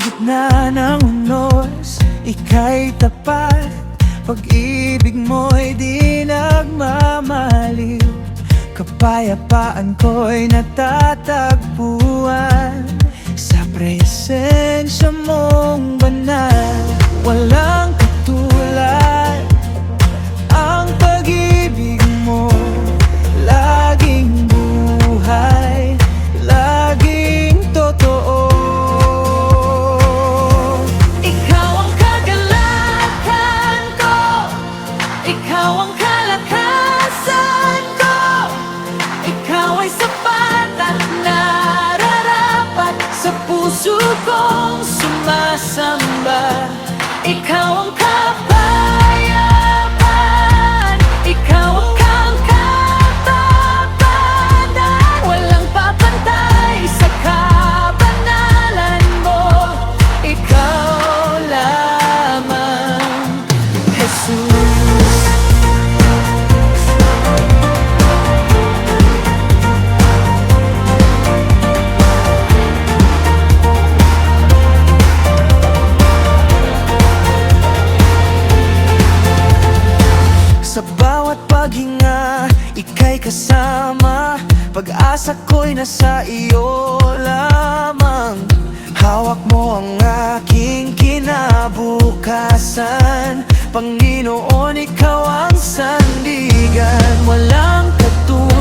Gitna ng unos, ika'y tapat. Pag-ibig mo'y di nagmamaliw. Kapayapaan ko'y natatagpuan. Sa presensya mong banal samba Ikaw ang kapwa paghinga Ika'y kasama. Pag-asa ko'y nasa iyo lamang. Hawak mo ang aking kinabukasan. Panginoon, ikaw ang sandigan. Walang katulad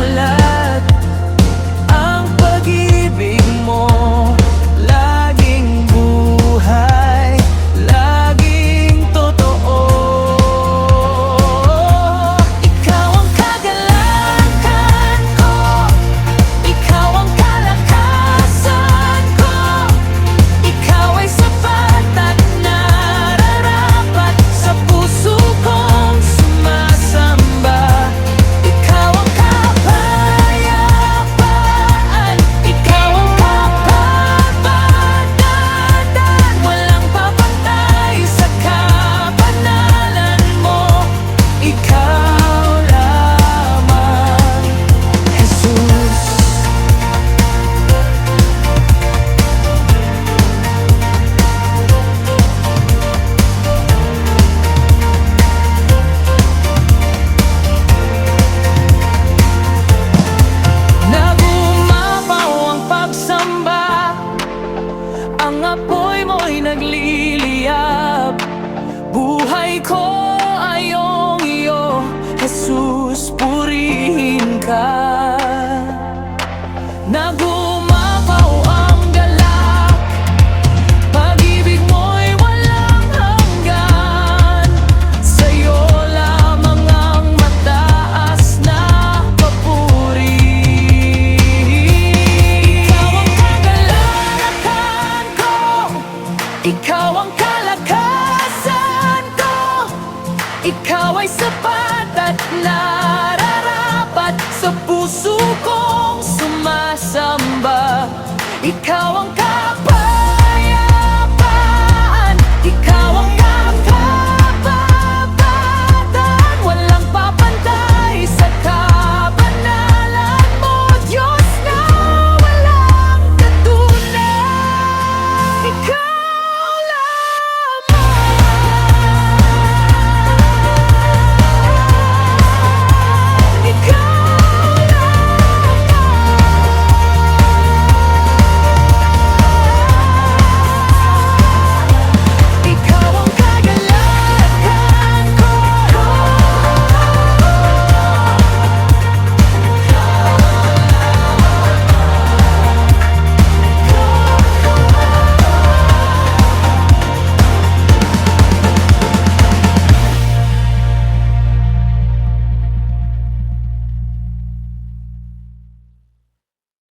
Ikaw ang kalakasan ko. Ikaw ay sapat at nararapat Sa puso kong sumasamba. Ikaw ang kalakasan